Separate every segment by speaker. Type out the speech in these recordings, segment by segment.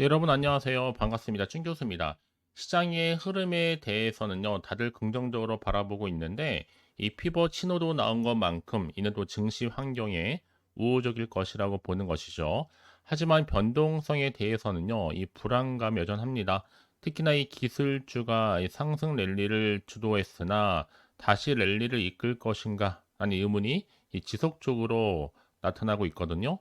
Speaker 1: 네, 여러분 안녕하세요. 반갑습니다. 준 교수입니다. 시장의 흐름에 대해서는요, 다들 긍정적으로 바라보고 있는데, 이 피벗 신호도 나온 것만큼 이는 또 증시 환경에 우호적일 것이라고 보는 것이죠. 하지만 변동성에 대해서는요, 이 불안감이 여전합니다. 특히나 이 기술주가 이 상승 랠리를 주도했으나 다시 랠리를 이끌 것인가? 하는 의문이 이 지속적으로 나타나고 있거든요.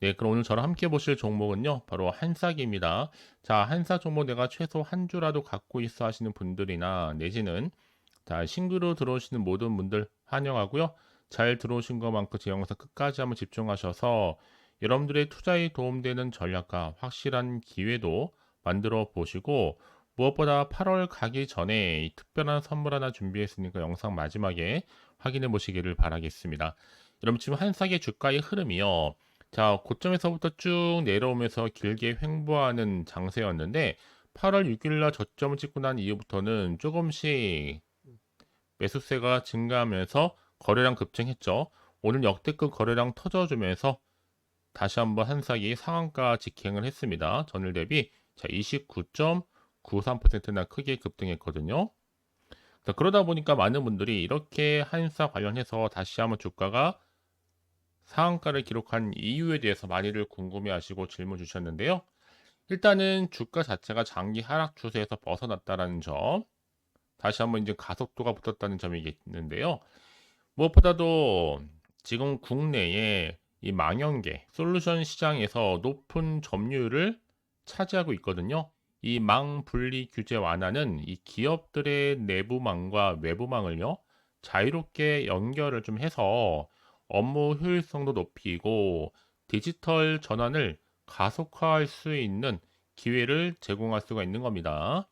Speaker 1: 네, 그럼 오늘 저랑 함께 보실 종목은요, 바로 한싹입니다. 자, 한싹 종목 내가 최소 한 주라도 갖고 있어 하시는 분들이나 내지는 자, 신규로 들어오시는 모든 분들 환영하고요. 잘 들어오신 것만큼 제 영상 끝까지 한번 집중하셔서 여러분들의 투자에 도움되는 전략과 확실한 기회도 만들어 보시고 무엇보다 8월 가기 전에 이 특별한 선물 하나 준비했으니까 영상 마지막에 확인해 보시기를 바라겠습니다. 여러분 지금 한싹의 주가의 흐름이요. 자, 고점에서부터 쭉 내려오면서 길게 횡보하는 장세였는데 8월 6일 날 저점을 찍고 난 이후부터는 조금씩 매수세가 증가하면서 거래량 급증했죠. 오늘 역대급 거래량 터져주면서 다시 한번 한삭이 상한가 직행을 했습니다. 전일 대비 29.93%나 크게 급등했거든요. 자, 그러다 보니까 많은 분들이 이렇게 한사 관련해서 다시 한번 주가가 상한가를 기록한 이유에 대해서 많이들 궁금해하시고 질문 주셨는데요. 일단은 주가 자체가 장기 하락 추세에서 벗어났다는 점, 다시 한번 이제 가속도가 붙었다는 점이겠는데요. 무엇보다도 지금 국내에 이 망연계 솔루션 시장에서 높은 점유율을 차지하고 있거든요. 이 망 분리 규제 완화는 이 기업들의 내부망과 외부망을요 자유롭게 연결을 좀 해서 업무 효율성도 높이고 디지털 전환을 가속화할 수 있는 기회를 제공할 수가 있는 겁니다.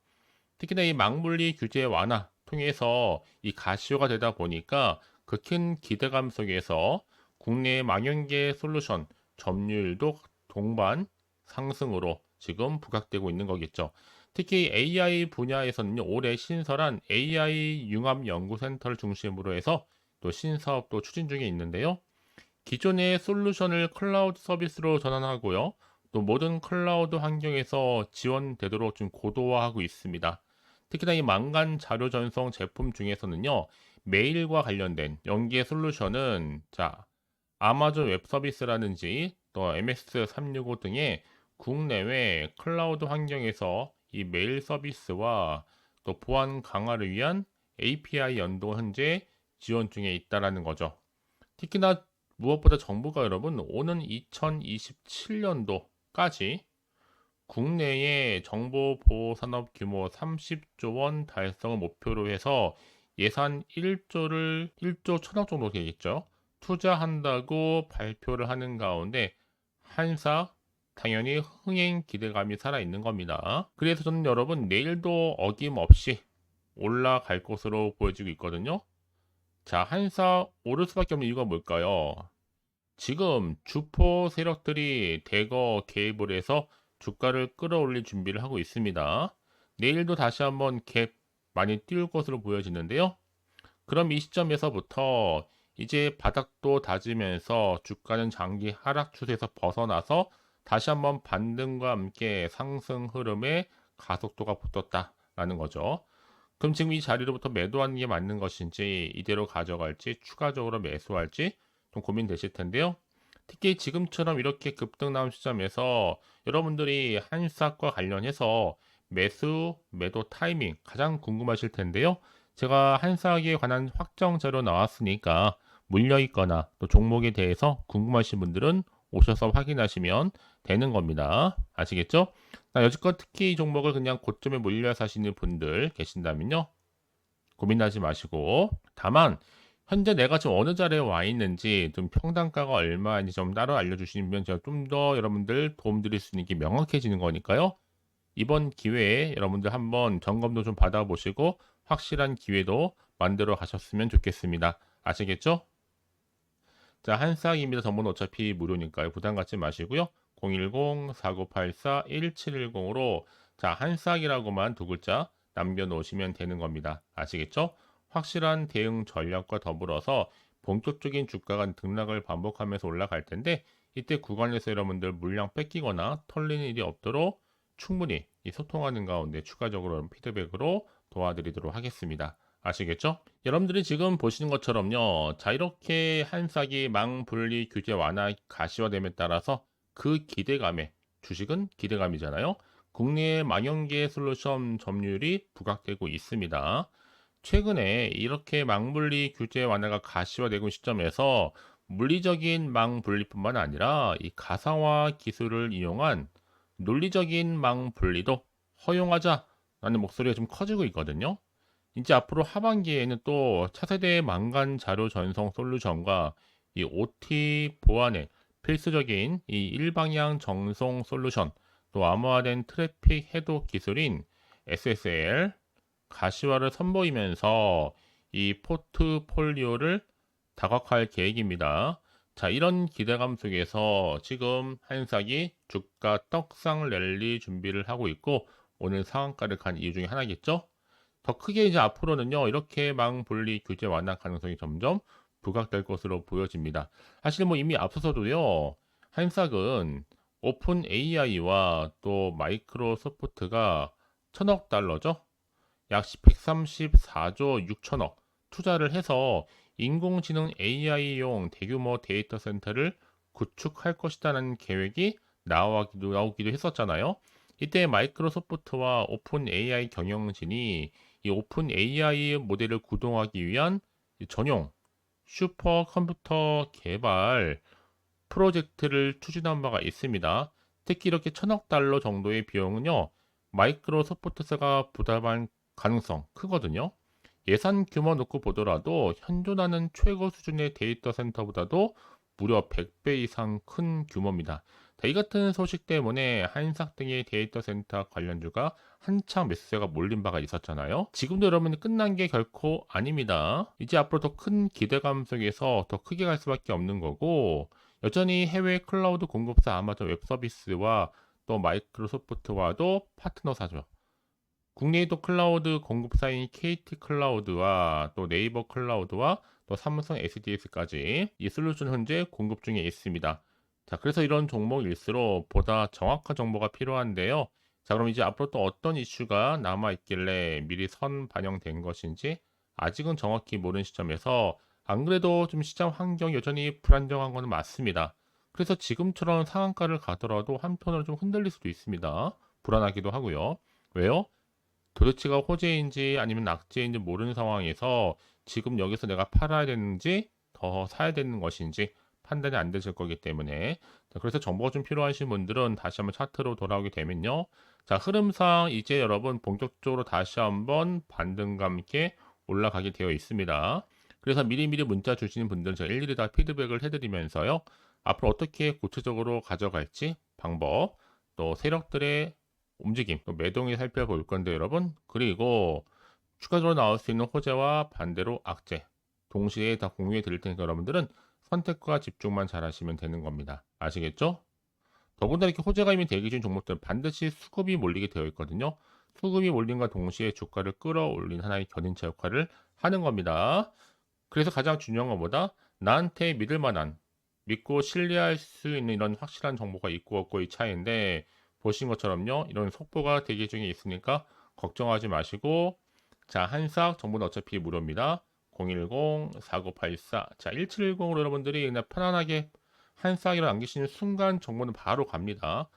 Speaker 1: 특히나 이 망물리 규제 완화 통해서 이 가시화가 되다 보니까 그 큰 기대감 속에서 국내 망연계 솔루션 점유율도 동반 상승으로 지금 부각되고 있는 거겠죠. 특히 AI 분야에서는 올해 신설한 AI 융합 연구센터를 중심으로 해서 또 신사업도 추진 중에 있는데요. 기존의 솔루션을 클라우드 서비스로 전환하고요. 또 모든 클라우드 환경에서 지원되도록 좀 고도화하고 있습니다. 특히나 이 망간 자료 전송 제품 중에서는요. 메일과 관련된 연계 솔루션은 자 아마존 웹 서비스라든지 또 MS365 등의 국내외 클라우드 환경에서 이 메일 서비스와 또 보안 강화를 위한 API 연동 현재 지원 중에 있다라는 거죠. 특히나 무엇보다 정부가 여러분 오는 2027년도까지 국내의 정보 보호 산업 규모 30조 원 달성을 목표로 해서 예산 1조를 1조 천억 정도 되겠죠. 투자한다고 발표를 하는 가운데 한사 당연히 흥행 기대감이 살아 있는 겁니다. 그래서 저는 여러분 내일도 어김없이 올라갈 것으로 보여지고 있거든요. 자, 한사 오를 수밖에 없는 이유가 뭘까요? 지금 주포 세력들이 대거 개입을 해서 주가를 끌어올릴 준비를 하고 있습니다. 내일도 다시 한번 갭 많이 띄울 것으로 보여지는데요. 그럼 이 시점에서부터 이제 바닥도 다지면서 주가는 장기 하락 추세에서 벗어나서 다시 한번 반등과 함께 상승 흐름에 가속도가 붙었다라는 거죠. 그럼 지금 이 자리로부터 매도하는 게 맞는 것인지 이대로 가져갈지 추가적으로 매수할지 좀 고민되실 텐데요. 특히 지금처럼 이렇게 급등 나온 시점에서 여러분들이 한싹과 관련해서 매수, 매도 타이밍 가장 궁금하실 텐데요. 제가 한싹에 관한 확정 자료 나왔으니까 물려 있거나 또 종목에 대해서 궁금하신 분들은 오셔서 확인하시면 되는 겁니다. 아시겠죠? 여지껏 특히 이 종목을 그냥 고점에 몰려 사시는 분들 계신다면요. 고민하지 마시고 다만 현재 내가 지금 어느 자리에 와 있는지 좀 평단가가 얼마인지 좀 따로 알려주시면 제가 좀 더 여러분들 도움드릴 수 있는 게 명확해지는 거니까요. 이번 기회에 여러분들 한번 점검도 좀 받아보시고 확실한 기회도 만들어 가셨으면 좋겠습니다. 아시겠죠? 자, 한쌍입니다. 전번호 어차피 무료니까요. 부담 갖지 마시고요. 010-4984-1710으로 자, 한쌍이라고만 두 글자 남겨놓으시면 되는 겁니다. 아시겠죠? 확실한 대응 전략과 더불어서 본격적인 주가가 등락을 반복하면서 올라갈 텐데 이때 구간에서 여러분들 물량 뺏기거나 털리는 일이 없도록 충분히 이 소통하는 가운데 추가적으로 피드백으로 도와드리도록 하겠습니다. 아시겠죠? 여러분들이 지금 보시는 것처럼요. 자, 이렇게 한 싹이 망분리 규제 완화 가시화됨에 따라서 그 기대감에 주식은 기대감이잖아요. 국내 망연계 솔루션 점유율이 부각되고 있습니다. 최근에 이렇게 망분리 규제 완화가 가시화되고 시점에서 물리적인 망분리뿐만 아니라 이 가상화 기술을 이용한 논리적인 망분리도 허용하자라는 목소리가 좀 커지고 있거든요. 이제 앞으로 하반기에는 또 차세대 망간 자료 전송 솔루션과 이 OT 보안의 필수적인 이 일방향 정송 솔루션 또 암호화된 트래픽 해독 기술인 SSL 가시화를 선보이면서 이 포트폴리오를 다각화할 계획입니다. 자, 이런 기대감 속에서 지금 한삭이 주가 떡상 랠리 준비를 하고 있고 오늘 상한가를 간 이유 중에 하나겠죠? 더 크게 이제 앞으로는요, 이렇게 망분리 규제 완화 가능성이 점점 부각될 것으로 보여집니다. 사실 뭐 이미 앞서서도요, 한삭은 오픈 AI와 또 마이크로소프트가 천억 달러죠? 약 134조 6천억 투자를 해서 인공지능 AI용 대규모 데이터 센터를 구축할 것이라는 계획이 나오기도, 나오기도 했었잖아요. 이때 마이크로소프트와 오픈 AI 경영진이 이 오픈 AI 모델을 구동하기 위한 전용 슈퍼 컴퓨터 개발 프로젝트를 추진한 바가 있습니다. 특히 이렇게 천억 달러 정도의 비용은요, 마이크로소프트사가 부담할 가능성 크거든요. 예산 규모 놓고 보더라도 현존하는 최고 수준의 데이터 센터보다도 무려 100배 이상 큰 규모입니다. 이 같은 소식 때문에 한삭 등의 데이터 센터 관련주가 한창 매수세가 몰린 바가 있었잖아요. 지금도 여러분 끝난 게 결코 아닙니다. 이제 앞으로 더 큰 기대감 속에서 더 크게 갈 수밖에 없는 거고 여전히 해외 클라우드 공급사 아마존 웹 서비스와 또 마이크로소프트와도 파트너사죠. 국내에도 클라우드 공급사인 KT 클라우드와 또 네이버 클라우드와 또 삼성 SDS까지 이 솔루션 현재 공급 중에 있습니다. 자, 그래서 이런 종목일수록 보다 정확한 정보가 필요한데요. 자, 그럼 이제 앞으로 또 어떤 이슈가 남아 있길래 미리 선 반영된 것인지 아직은 정확히 모르는 시점에서 안 그래도 좀 시장 환경이 여전히 불안정한 것은 맞습니다. 그래서 지금처럼 상한가를 가더라도 한편으로 좀 흔들릴 수도 있습니다. 불안하기도 하고요. 왜요? 도대체가 호재인지 아니면 낙재인지 모르는 상황에서 지금 여기서 내가 팔아야 되는지 더 사야 되는 것인지 판단이 안 되실 거기 때문에 자, 그래서 정보가 좀 필요하신 분들은 다시 한번 차트로 돌아오게 되면요. 자 흐름상 이제 여러분 본격적으로 다시 한번 반등감 있게 올라가게 되어 있습니다. 그래서 미리미리 문자 주시는 분들은 제가 일일이 다 피드백을 해드리면서요. 앞으로 어떻게 구체적으로 가져갈지 방법 또 세력들의 움직임, 매동이 살펴볼 건데 여러분. 그리고 추가적으로 나올 수 있는 호재와 반대로 악재 동시에 다 공유해 드릴 테니까 여러분들은 선택과 집중만 잘 하시면 되는 겁니다. 아시겠죠? 더군다나 이렇게 호재가 이미 대기 중 종목들은 반드시 수급이 몰리게 되어 있거든요. 수급이 몰린과 동시에 주가를 끌어올린 하나의 견인차 역할을 하는 겁니다. 그래서 가장 중요한 것보다 나한테 믿을 만한 믿고 신뢰할 수 있는 이런 확실한 정보가 있고 없고의 차이인데 보신 것처럼요. 이런 속보가 대기 중에 있으니까 걱정하지 마시고 자, 한삭 정보는 어차피 무료입니다. 010-4984. 자, 1710으로 여러분들이 그냥 편안하게 한삭이라 남기시는 순간 정보는 바로 갑니다.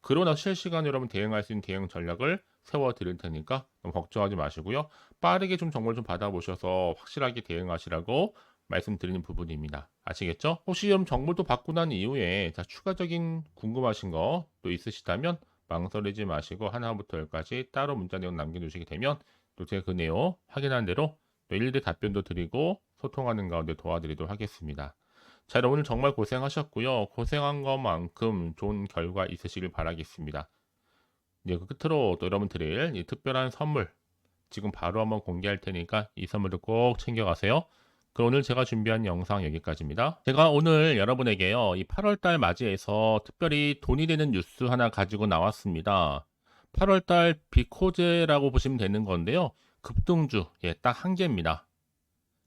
Speaker 1: 그러나 실시간 여러분 대응할 수 있는 대응 전략을 세워 드릴 테니까 너무 걱정하지 마시고요. 빠르게 좀 정보를 좀 받아보셔서 확실하게 대응하시라고 말씀드리는 부분입니다. 아시겠죠? 혹시 좀 정보를 또 받고 난 이후에 자, 추가적인 궁금하신 거 또 있으시다면 망설이지 마시고 하나부터 열까지 따로 문자 내용 남겨주시게 되면 또 제가 그 내용 확인한 대로 또 일일이 답변도 드리고 소통하는 가운데 도와드리도록 하겠습니다. 자, 여러분 정말 고생하셨고요. 고생한 것만큼 좋은 결과 있으시길 바라겠습니다. 이제 그 끝으로 또 여러분 드릴 이 특별한 선물 지금 바로 한번 공개할 테니까 이 선물을 꼭 챙겨가세요. 그럼 오늘 제가 준비한 영상 여기까지입니다. 제가 오늘 여러분에게요, 이 8월달 맞이해서 특별히 돈이 되는 뉴스 하나 가지고 나왔습니다. 8월달 비코제라고 보시면 되는 건데요. 급등주, 예, 딱 한 개입니다.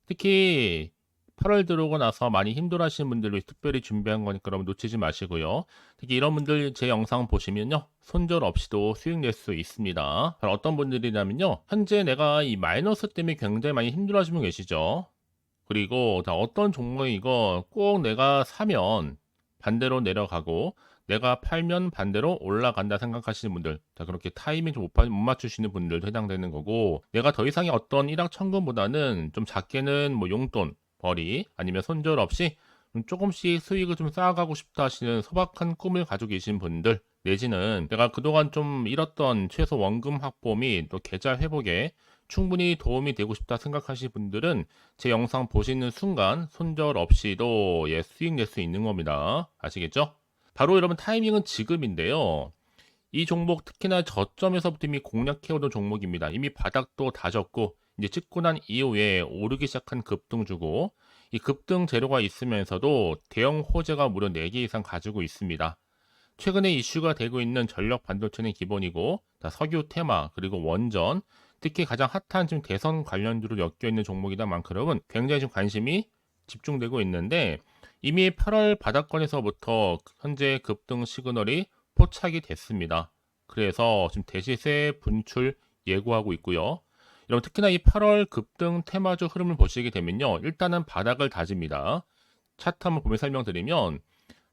Speaker 1: 특히 8월 들어오고 나서 많이 힘들어하시는 분들을 위해 특별히 준비한 거니까 여러분 놓치지 마시고요. 특히 이런 분들 제 영상 보시면요. 손절 없이도 수익 낼 수 있습니다. 어떤 분들이냐면요. 현재 내가 이 마이너스 때문에 굉장히 많이 힘들어하시는 분 계시죠. 그리고 자, 어떤 종목이고 꼭 내가 사면 반대로 내려가고 내가 팔면 반대로 올라간다 생각하시는 분들 자 그렇게 타이밍 좀 못 맞추시는 분들도 해당되는 거고 내가 더 이상의 어떤 일확천금보다는 좀 작게는 뭐 용돈 벌이 아니면 손절 없이 좀 조금씩 수익을 좀 쌓아가고 싶다 하시는 소박한 꿈을 가지고 계신 분들 내지는 내가 그동안 좀 잃었던 최소 원금 확보 및 또 계좌 회복에 충분히 도움이 되고 싶다 생각하시는 분들은 제 영상 보시는 순간 손절 없이도 예, 수익 낼 수 있는 겁니다. 아시겠죠? 바로 여러분 타이밍은 지금인데요. 이 종목 특히나 저점에서부터 이미 공략해오던 종목입니다. 이미 바닥도 다졌고 이제 찍고 난 이후에 오르기 시작한 급등주고 이 급등 재료가 있으면서도 대형 호재가 무려 4개 이상 가지고 있습니다. 최근에 이슈가 되고 있는 전력 반도체는 기본이고 석유 테마 그리고 원전 특히 가장 핫한 지금 대선 관련주로 엮여 있는 종목이다 만큼 굉장히 좀 관심이 집중되고 있는데 이미 8월 바닥권에서부터 현재 급등 시그널이 포착이 됐습니다. 그래서 지금 대시세 분출 예고하고 있고요. 여러분 특히나 이 8월 급등 테마주 흐름을 보시게 되면요. 일단은 바닥을 다집니다. 차트 한번 보면 설명드리면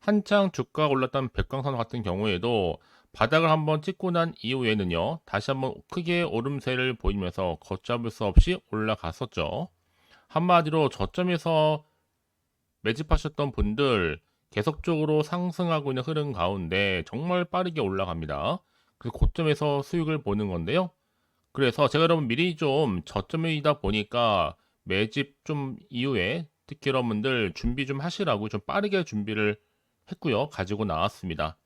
Speaker 1: 한창 주가가 올랐던 백광선 같은 경우에도 바닥을 한번 찍고 난 이후에는요. 다시 한번 크게 오름세를 보이면서 걷잡을 수 없이 올라갔었죠. 한마디로 저점에서 매집하셨던 분들 계속적으로 상승하고 있는 흐름 가운데 정말 빠르게 올라갑니다. 그래서 고점에서 수익을 보는 건데요. 그래서 제가 여러분 미리 좀 저점이다 보니까 매집 좀 이후에 특히 여러분들 준비 좀 하시라고 좀 빠르게 준비를 했고요. 가지고 나왔습니다.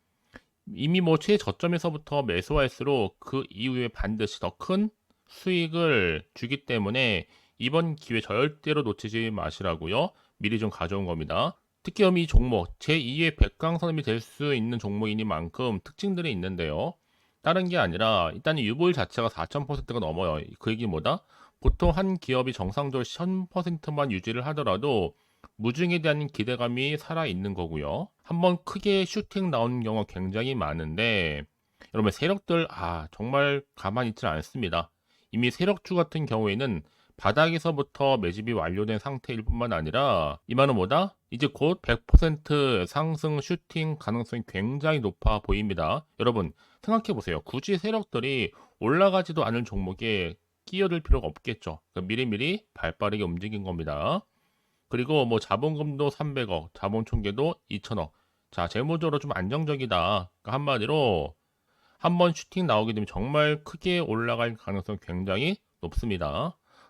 Speaker 1: 이미 뭐 최저점에서부터 매수할수록 그 이후에 반드시 더 큰 수익을 주기 때문에 이번 기회 절대로 놓치지 마시라고요. 미리 좀 가져온 겁니다. 특히 이 종목 제2의 백강선임이 될 수 있는 종목이니만큼 특징들이 있는데요. 다른 게 아니라 일단 유볼 자체가 4,000%가 넘어요. 그 얘기 뭐다? 보통 한 기업이 정상적으로 1000%만 유지를 하더라도 무중에 대한 기대감이 살아 있는 거고요. 한번 크게 슈팅 나오는 경우가 굉장히 많은데 여러분 세력들 아 정말 가만히 있지 않습니다. 이미 세력주 같은 경우에는 바닥에서부터 매집이 완료된 상태일 뿐만 아니라 이 말은 뭐다? 이제 곧 100% 상승 슈팅 가능성이 굉장히 높아 보입니다. 여러분 생각해 보세요. 굳이 세력들이 올라가지도 않을 종목에 끼어들 필요가 없겠죠. 그러니까 미리미리 발빠르게 움직인 겁니다. 그리고 뭐 자본금도 300억, 자본 총계도 2천억. 자, 재무적으로 좀 안정적이다. 그러니까 한마디로 한번 슈팅 나오게 되면 정말 크게 올라갈 가능성이 굉장히 높습니다.